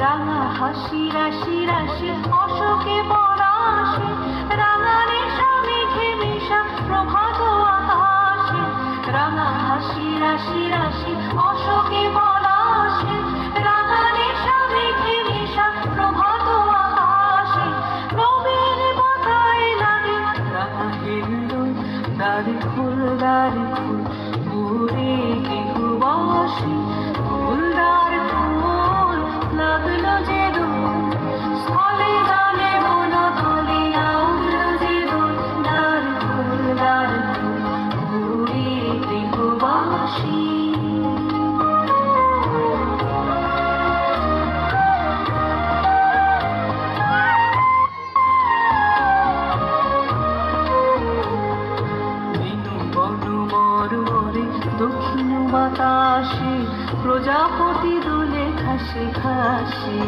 রাঙা হাসি, রাশি রাশি, অশোকে পরাশে। রাঙা রেশা মেঘে মেশা প্রভাত আকাশে। রাঙা হাসি, রাশি রাশি, অশোকে পলাশে রাঙা রেশা মেঘে মেশা প্রভাত আকাশে। পাতায় লাগে, রাঙা হিন্দুল দারি ফুল ফুল ফুলদার দক্ষিণ বাতাসে প্রজাপতি দোলে খাসে খাসে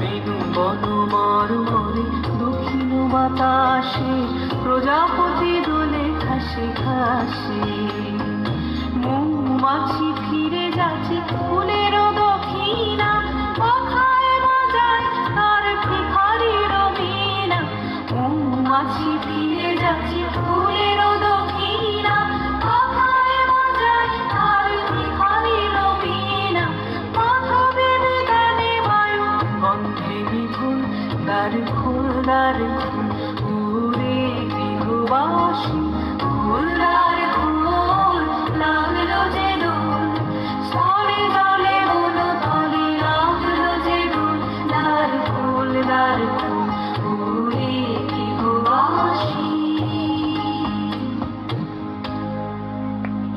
বেনু বনু মরে দক্ষিণ বাতাসে প্রজাপতি দোলে খাসে খাসে মাছি ফিরে যাচ্ছে ফুলেরও দক্ষিণা কথায় বাজায় তার ভিখারিরও বিনা ও মাছি ফিরে যাচ্ছে ফুলেরও দক্ষিণা কথায় বাজায় তার ভিখারিরও বিনা মাথা বেবে বায়ু গন্ধে বিপুল দ্বার খুল দ্বার খুল উড়ে গৃহবাসী খুলদার